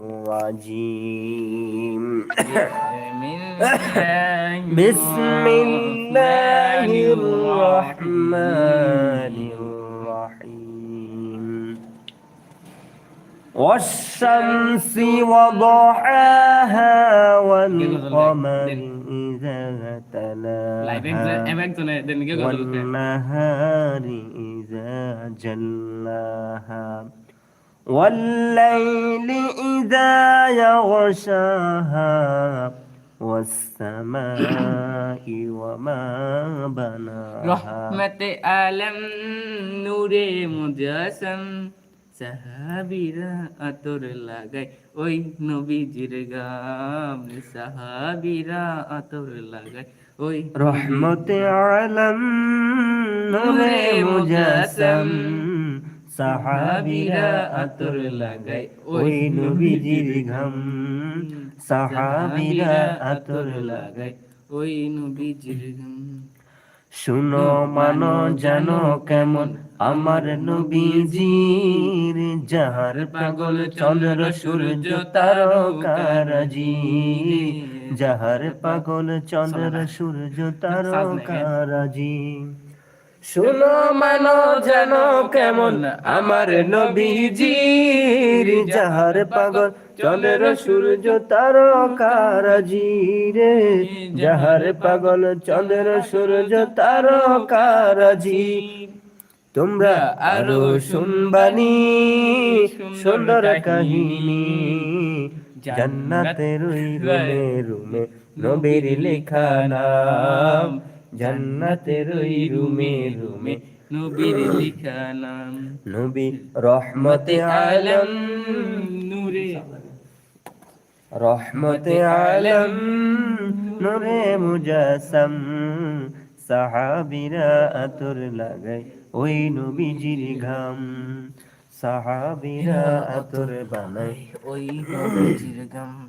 الرجيم بسم الله الرحمن الرحيم والشمس وضحاها والقمر إذا تلاها والنهار إذا جلاها والليل إذا يغشاها والسماء وما بناها রহমতে আলম নূরে মুজাসম সাহাবিরা আতর লাগাই ওই নবীজির গাম সাহাবিরা আতর লাগাই ওই رحمة علم نور مجسم সাহাবিরা আতর লাগাই ওই নবীজির ঘাম সাহাবিরা আতর লাগাই ওই নবীজির শুনো মানো জানো কেমন আমার নবীজির। যাহার পাগল চন্দ্র সূর্য তারকারাজি। যাহার পাগল চন্দ্র সূর্য তারকারাজি। শুনো মানো জানো কেমন আমার নবীজির যাহার পাগল। চন্দ্র সূর্য তারকারাজি রে যাহার পাগল। চন্দ্র সূর্য তারকারাজি তোমরা আরও শুনবানি সুন্দর কাহিনী। জান্নাতের রুমে রুমে নবীর লেখা নাম। জান্নাতের ওই রুমে রুমে নবীর লিখা নাম। নবী রহমতে আলম। নূরে। রহমতে আলম। নূরে মুজাসম। সাহাবিরা আতর লাগাই ওই নবীজির ঘাম। সাহাবিরা আতর বানাই ওই নবীজির গাম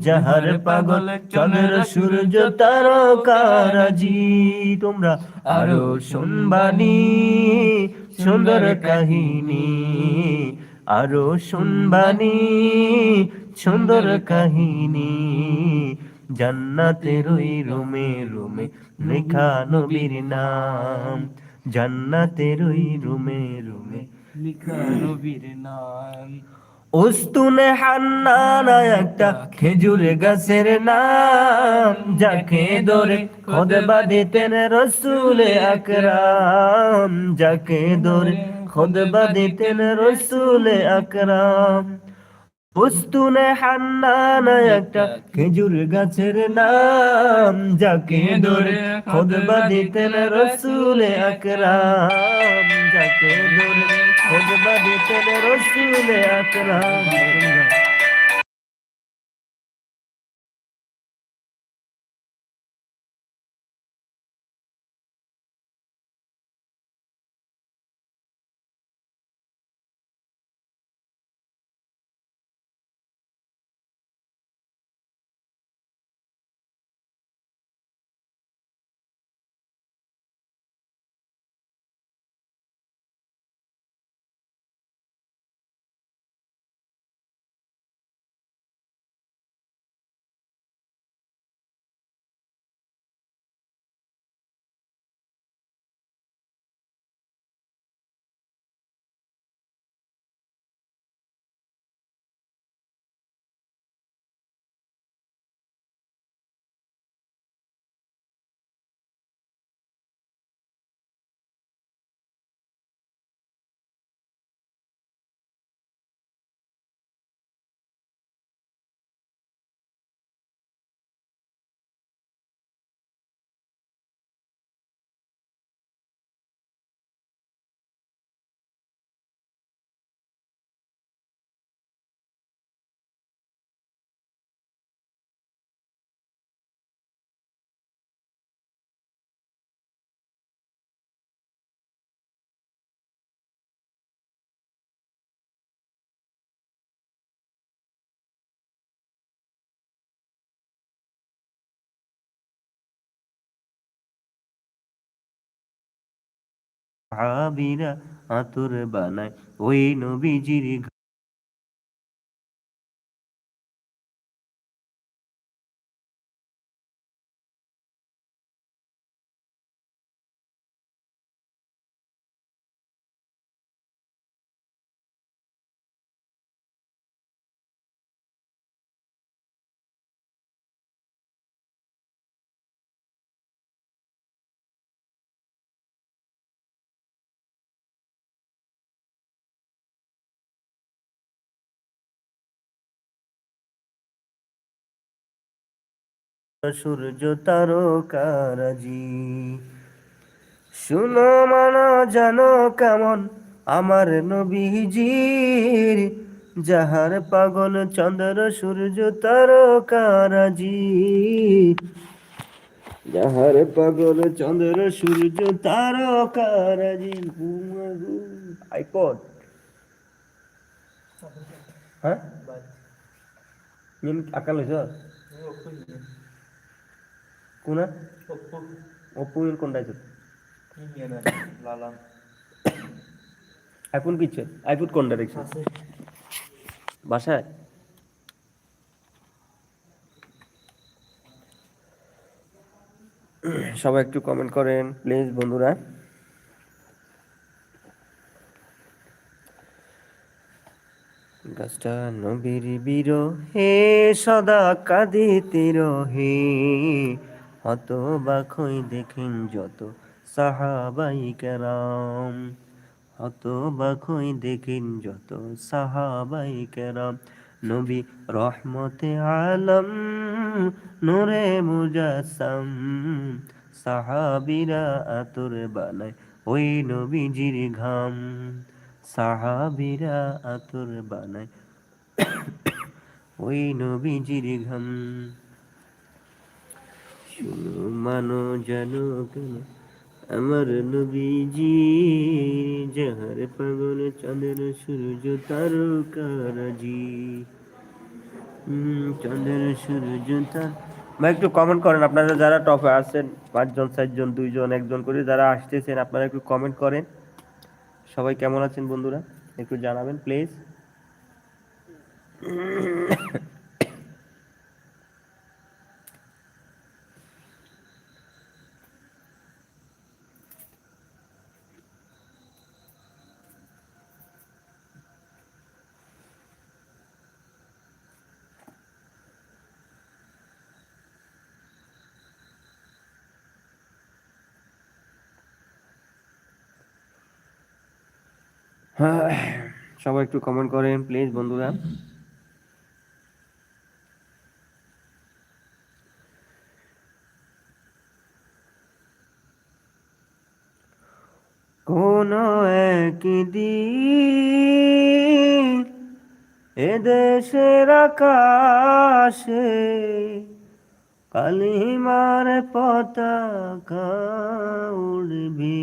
যাহার পাগল চন্দ্র সূর্য তারকারাজি। তোমরা আরও শুনবানি সুন্দর কাহিনী। আরও শুনবানি সুন্দর কাহিনী। জান্নাতের ওই রুমে রুমে লেখা নবীর নাম। জান্নাতের ওই রুমে রুমে লিখা নবীর নাম। উস্তুনে হান্নানা একটা খেজুর গাছের নাম, যাকে ধরে খোদবা দিতেন রসুলে আকরাম, যাকে ধরে খোদবা দিতেন রসুলে আকরাম। উস্তুনে হান্না একটা খেজুর গাছের নাম, যাকে ধরে খোদবা দিতেন রসুলে আকরাম, যাকে ধরে খোদবা দিতেন রসুলে আকরাম। সাহাবিরা আতর বানায়। ওই নবীজির সূর্য তারকারাজি। শুনো মানো জানো কেমন আমার নবীজির যাহার পাগল চন্দ্র সূর্য তারকারাজি। যাহার পাগল চন্দ্র সূর্য তারকারাজি আইপড। হ্যাঁ? আকাল হয়েছ কোনা? অপু কোনটা আছে আইফোন কিচ্ছে আইফোন কোনটা দেখছ বাসায়? সবাই একটু কমেন্ট করেন প্লিজ বন্ধুরা। গাছটা নবীর বীর হে সদা কাঁদিতে রহে। হত বাখই দেখেন যত সাহাবাই কেরাম। হত বাখই দেখেন যত সাহাবাই কেরাম। নবী রহমতে আলম, নূরে মুজাসম। সাহাবিরা আতর বানায় ওই নবীজির ঘাম। সাহাবিরা আতর বানায় ওই নবীজির ঘাম। শুনো মানো জানো কেন আমার নবীজি যাহার পাগল চন্দ্র সূর্য তারকারাজি হুম, চন্দ্র সূর্য তার ভাই একটু কমেন্ট করেন। আপনারা যারা টপে আছেন পাঁচজন চারজন দুইজন একজন করে যারা আসতেছেন আপনারা একটু কমেন্ট করেন। সবাই কেমন আছেন বন্ধুরা? একটু জানাবেন প্লিজ সবাই একটু কমেন্ট করেন প্লিজ বন্ধুরা। কোন একদিন এদেশের আকাশে কালিমার পতাকা উড়বি।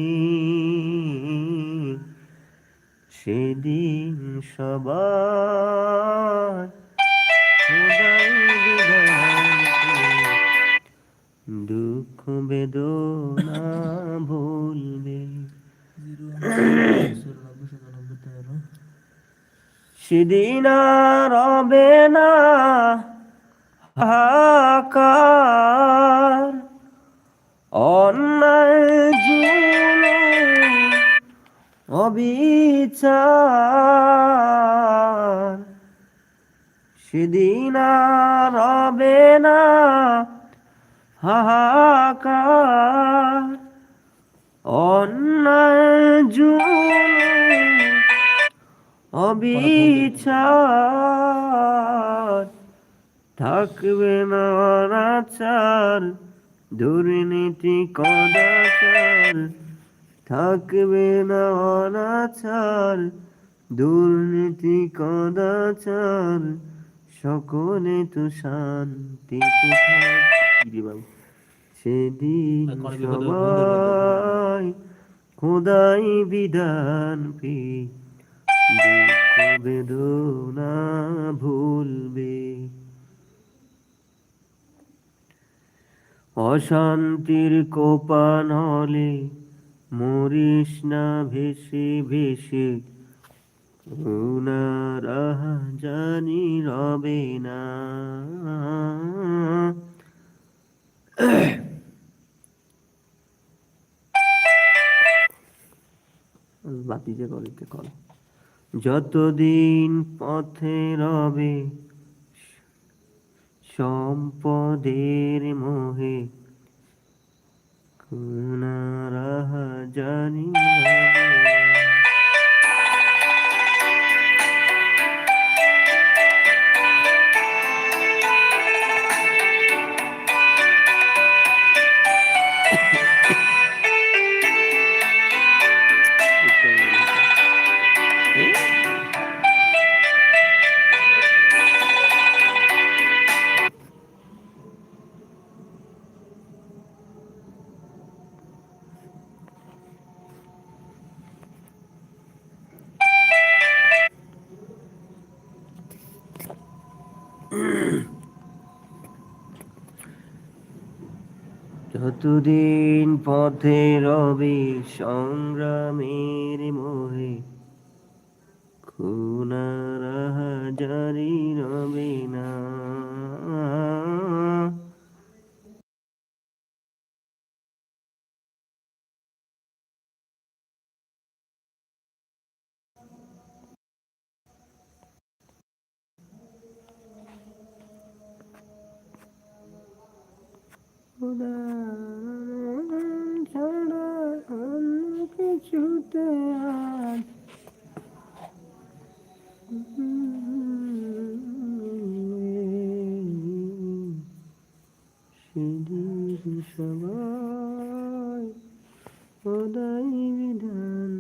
সেদিন বিধানকে দুঃখ বেদনা ভুলবে। সেদিন রবে না হাকার অন্যায় অবিচার সেদিন আর রবে না হাহাকার। অন্যায় অবিচার। থাকবে না অনাচার দুর্নীতি কদাচার। থাকবে না অনাচার দুর্নীতি কদাচার সকলে তো শান্তি সেদিন সবাই খোদাই বিধান পে দুঃখ বেদনা ভুলবে। অশান্তির কোপান হলে মরিস না ভেসে ভেসে জানি রবে না। বাতি যে করিতে কল। যতদিন পথে রবে, সম্পদের মোহে কুনারা জানি না। যতদিন পথে রবি সংগ্রামের মোহে খুনার জারি রবে না। সেদিন সবাই খোদাই বিধান